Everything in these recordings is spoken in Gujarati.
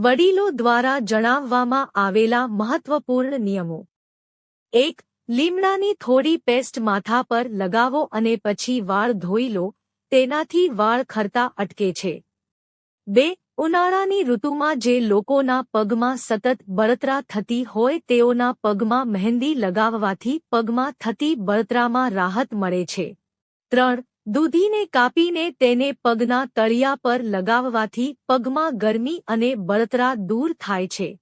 વડીલો દ્વારા જણાવવામાં આવેલા મહત્વપૂર્ણ નિયમો. એક, લીમડાની થોડી પેસ્ટ માથા પર લગાવો અને પછી વાળ ધોઈ લો, તેનાથી વાળ ખરતા અટકે છે. બે, ઉનાળાની ઋતુમાં જે લોકોના પગમાં સતત બળતરા થતી હોય તેઓના પગમાં મહેંદી લગાવવાથી પગમાં થતી બળતરામાં રાહત મળે છે. ત્રણ દૂધીને કાપીને તેને પગના તળિયા પર લગાવવાથી પગમાં ગરમી અને બળતરા દૂર થાય છે.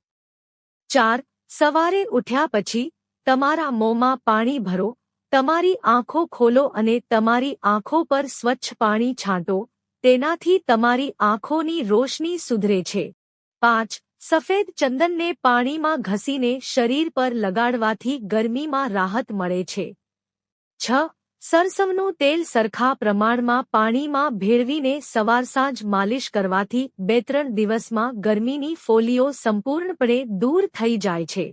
ચાર, સવારે ઉઠ્યા પછી તમારા મોંમાં પાણી ભરો, તમારી આંખો ખોલો અને તમારી આંખો પર સ્વચ્છ પાણી છાંટો, તેનાથી તમારી આંખોની રોશની સુધરે છે. પાંચ, સફેદ ચંદનને પાણીમાં ઘસીને શરીર પર લગાડવાથી ગરમીમાં રાહત મળે છે. છ સરસવનું તેલ સરખા પ્રમાણમાં પાણીમાં ભેળવીને સવાર સાંજ માલિશ કરવાથી બે ત્રણ દિવસમાં ગરમીની ફોલીઓ સંપૂર્ણપણે દૂર થઈ જાય છે.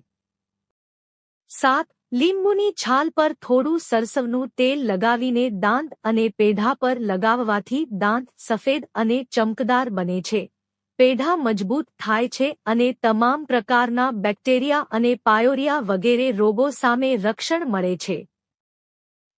સાત, લીંબુની છાલ પર થોડું સરસવનું તેલ લગાવીને દાંત અને પેઢા પર લગાવવાથી દાંત સફેદ અને ચમકદાર બને છે. પેઢા મજબૂત થાય છે અને તમામ પ્રકારના બેક્ટેરિયા અને પાયોરિયા વગેરે રોગો સામે રક્ષણ મળે છે.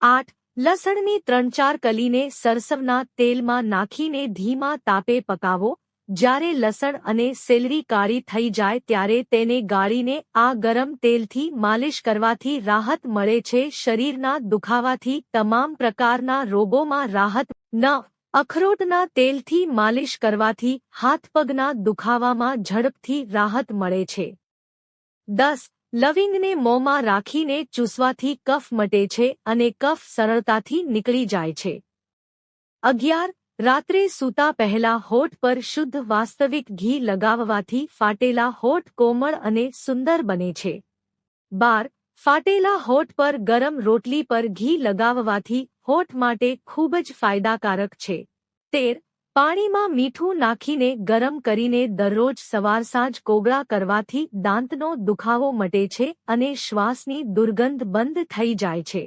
આઠ, લસણની ત્રણ ચાર કલીને સરસવના તેલમાં નાખીને ધીમા તાપે પકાવો. જ્યારે લસણ અને સેલરી કાળી થઈ જાય ત્યારે તેને ગાળીને આ ગરમ તેલથી માલિશ કરવાથી રાહત મળે છે. શરીરના દુખાવાથી તમામ પ્રકારના રોગોમાં રાહત ન, અખરોટના તેલથી માલિશ કરવાથી હાથપગના દુખાવામાં ઝડપથી રાહત મળે છે. દસ લવિંગને મોંમાં રાખીને ચૂસવાથી કફ મટે છે અને કફ સરળતાથી નીકળી જાય છે. અગિયાર, રાત્રે સૂતા પહેલા હોઠ પર શુદ્ધ વાસ્તવિક ઘી લગાવવાથી ફાટેલા હોઠ કોમળ અને સુંદર બને છે. બાર, ફાટેલા હોઠ પર ગરમ રોટલી પર ઘી લગાવવાથી હોઠ માટે ખૂબ જ ફાયદાકારક છે. તેર પાણીમાં મીઠું નાખીને ગરમ કરીને દરરોજ સવાર સાંજ કોગળા કરવાથી દાંતનો દુખાવો મટે છે અને શ્વાસની દુર્ગંધ બંધ થઈ જાય છે.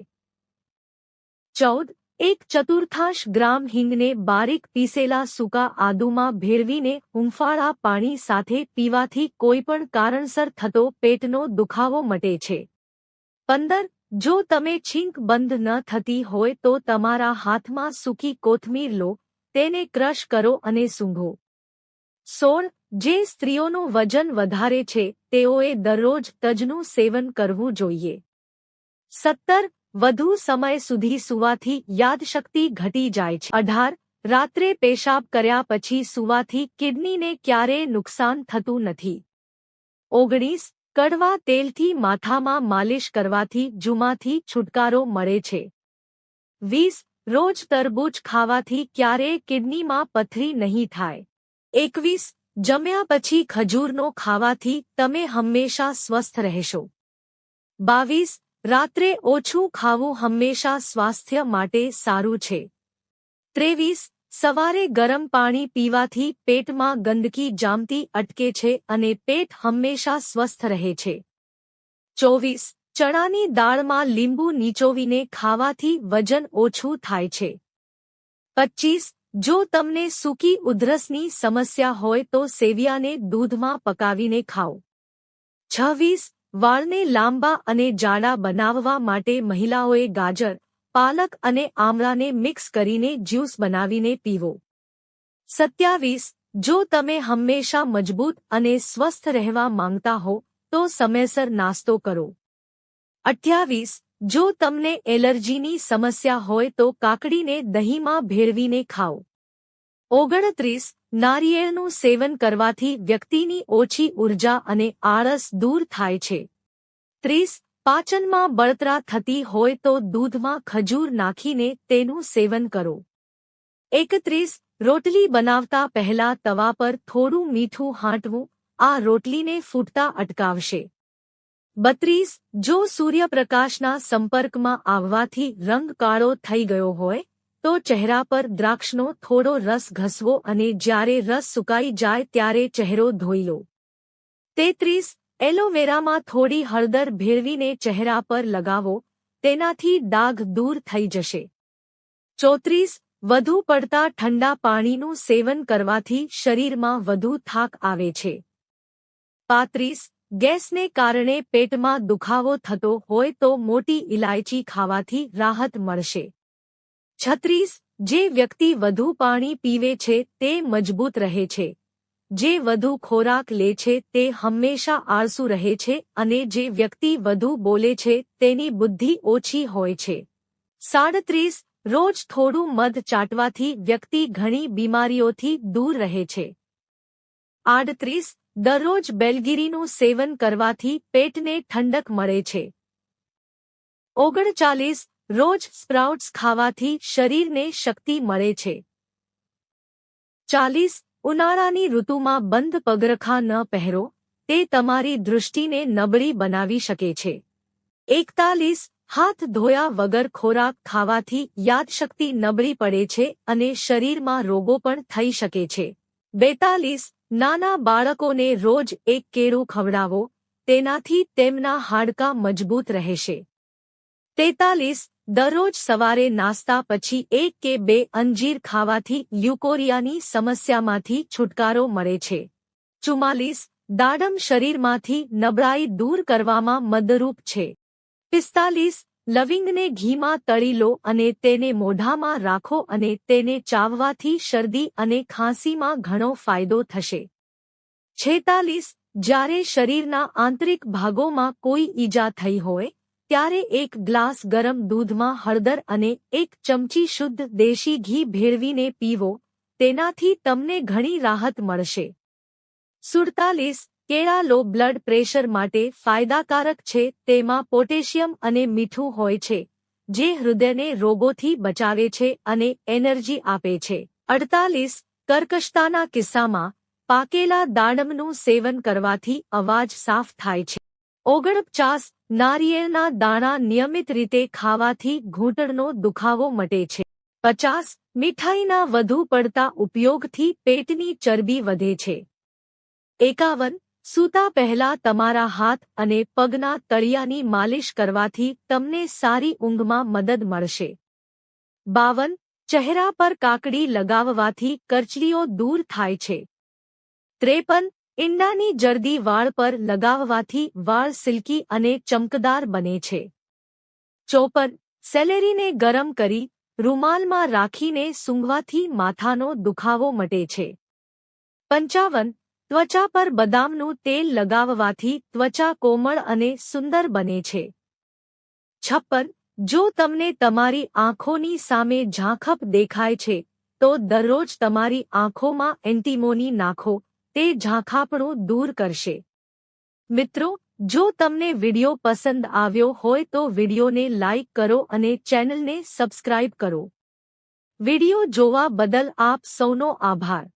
ચૌદ. એક ચતુર્થાંશ ગ્રામ હિંગને બારીક પીસેલા સૂકા આદુમાં ભેળવીને હુંફાળા પાણી સાથે પીવાથી કોઈપણ કારણસર થતો પેટનો દુખાવો મટે છે. પંદર. જો તમે છીંક બંધ ન થતી હોય તો તમારા હાથમાં સૂકી કોથમીર લો તેને ક્રશ કરો અને સૂંઘો. સોળ જે સ્ત્રીઓનું વજન વધારે છે, તેઓએ દરરોજ તજનું સેવન કરવું જોઈએ. સત્તર, વધુ સમય સુધી સુવાથી યાદશક્તિ ઘટી જાય છે. અઢાર, રાત્રે પેશાબ કર્યા પછી સુવાથી કિડનીને ક્યારેય નુકસાન થતું નથી. ઓગણીસ, કડવા તેલથી માથામાં માલિશ કરવાથી જુમાથી છુટકારો મળે છે. વીસ રોજ તરબૂચ ખાવાથી ક્યારેય કિડનીમાં પથરી નહીં થાય. એકવીસ, જમ્યા પછી ખજૂરનો ખાવાથી તમે હંમેશા સ્વસ્થ રહેશો. બાવીસ, રાત્રે ઓછું ખાવું હંમેશા સ્વાસ્થ્ય માટે સારું છે. ત્રેવીસ, સવારે ગરમ પાણી પીવાથી પેટમાં ગંદકી જામતી અટકે છે અને પેટ હંમેશા સ્વસ્થ રહે છે. ચોવીસ ચણાની દાળમાં લીંબુ નીચોવીને ખાવાથી વજન ઓછું થાય છે. પચ્ચીસ જો તમને સૂકી ઉધરસની સમસ્યા હોય તો સેવિયાને દૂધમાં પકાવીને ખાઓ. છવ્વીસ, વાળને લાંબા અને જાડા બનાવવા માટે મહિલાઓએ ગાજર, પાલક અને આમળાને મિક્સ કરીને જ્યુસ બનાવીને પીવો. સત્યાવીસ, જો તમે હંમેશા મજબૂત અને સ્વસ્થ રહેવા માંગતા હો, તો સમયસર નાસ્તો કરો. અઠ્યાવીસ, જો તમને એલર્જીની સમસ્યા હોય તો કાકડીને દહીંમાં ભેળવીને ખાઓ. ઓગણત્રીસ, નારિયેળનું સેવન કરવાથી વ્યક્તિની ઓછી ઊર્જા અને આળસ દૂર થાય છે. ત્રીસ, પાચનમાં બળતરા થતી હોય તો દૂધમાં ખજૂર નાખીને તેનું સેવન કરો. એકત્રીસ, રોટલી બનાવતા પહેલા તવા પર થોડું મીઠું હાંટવું, આ રોટલીને ફૂટતા અટકાવશે. બત્રીસ, જો સૂર્યપ્રકાશના સંપર્કમાં આવવાથી રંગ કાળો થઈ ગયો હોય, તો ચહેરા પર દ્રાક્ષનો થોડો રસ ઘસવો અને જ્યારે રસ સુકાઈ જાય ત્યારે ચહેરો ધોઈ લો. તેત્રીસ, એલોવેરામાં થોડી હળદર ભેળવીને ચહેરા પર લગાવો, તેનાથી ડાઘ દૂર થઈ જશે. ચોત્રીસ, વધુ પડતા ઠંડા પાણીનું સેવન કરવાથી શરીરમાં વધુ થાક આવે છે. પાંત્રીસ ગેસને કારણે પેટમાં દુખાવો થતો હોય તો મોટી ઇલાયચી ખાવાથી રાહત મળશે. છત્રીસ, જે વ્યક્તિ વધુ પાણી પીવે છે તે મજબૂત રહે છે. જે વધુ ખોરાક લે છે તે હંમેશા આળસુ રહે છે અને જે વ્યક્તિ વધુ બોલે છે તેની બુદ્ધિ ઓછી હોય છે. સાડત્રીસ, રોજ થોડું મધ ચાટવાથી વ્યક્તિ ઘણી બીમારીઓથી દૂર રહે છે. આડત્રીસ દરરોજ બેલગીરીનું સેવન કરવાથી પેટને ઠંડક મળે છે. ઓગણચાલીસ, રોજ સ્પ્રાઉટ્સ ખાવાથી શરીરને શક્તિ મળે છે. ચાલીસ, ઉનાળાની ઋતુમાં બંધ પગરખા ન પહેરો, તે તમારી દૃષ્ટિને નબળી બનાવી શકે છે. એકતાલીસ, હાથ ધોયા વગર ખોરાક ખાવાથી યાદશક્તિ નબળી પડે છે અને શરીરમાં રોગો પણ થઈ શકે છે. બેતાલીસ નાના બાળકોને રોજ એક કેળું ખવડાવો, તેનાથી તેમના હાડકાં મજબૂત રહેશે. તેતાલીસ, દરરોજ સવારે નાસ્તા પછી એક કે બે અંજીર ખાવાથી લ્યુકોરિયાની સમસ્યામાંથી છુટકારો મળે છે. ચુમ્માલીસ, દાડમ શરીરમાંથી નબળાઈ દૂર કરવામાં મદરૂપ છે. પિસ્તાલીસ લવિંગને ઘીમાં તળી લો અને તેને મોઢામાં રાખો અને તેને ચાવવાથી શરદી અને ખાંસીમાં ઘણો ફાયદો થશે. છેતાલીસ, જ્યારે શરીરના આંતરિક ભાગોમાં કોઈ ઈજા થઈ હોય, ત્યારે એક ગ્લાસ ગરમ દૂધમાં હળદર અને એક ચમચી શુદ્ધ દેશી ઘી ભેળવીને પીવો, તેનાથી તમને ઘણી રાહત મળશે. સુડતાલીસ કેળા લો બ્લડ પ્રેશર માટે ફાયદાકારક છે, તેમાં પોટેશિયમ અને મીઠું હોય છે, જે હૃદયને રોગોથી બચાવે છે અને એનર્જી આપે છે. અડતાલીસ, કર્કશતાના કિસ્સામાં, પાકેલા દાડમનું સેવન કરવાથી અવાજ સાફ થાય છે. ઓગણપચાસ, નારિયેળના દાણા નિયમિત રીતે ખાવાથી ઘૂંટણનો દુખાવો મટે છે. પચાસ, મીઠાઈના વધુ પડતા ઉપયોગથી પેટની ચરબી વધે છે. એકાવન સૂતા પહેલા તમારા હાથ અને પગના તળિયાની માલિશ કરવાથી તમને સારી ઊંઘમાં મદદ મળશે. બાવન, ચહેરા પર કાકડી લગાવવાથી કરચલીઓ દૂર થાય છે. ત્રેપન, ઈંડાની જર્દી વાળ પર લગાવવાથી વાળ સિલ્કી અને ચમકદાર બને છે. ચોપન, સેલેરીને ગરમ કરી રૂમાલમાં રાખીને સૂંઘવાથી માથાનો દુખાવો મટે છે. પંચાવન ત્વચા પર બદામનું તેલ લગાવવાથી ત્વચા કોમળ અને સુંદર બને છે. છપ્પન, જો તમને તમારી આંખોની સામે ઝાંખપ દેખાય છે, તો દરરોજ તમારી આંખોમાં એન્ટીમોની નાખો, તે ઝાંખાપણું દૂર કરશે. મિત્રો, જો તમને વિડિયો પસંદ આવ્યો હોય તો વિડિયોને લાઇક કરો અને ચેનલને સબસ્ક્રાઇબ કરો. વિડિયો જોવા બદલ આપ સૌનો આભાર.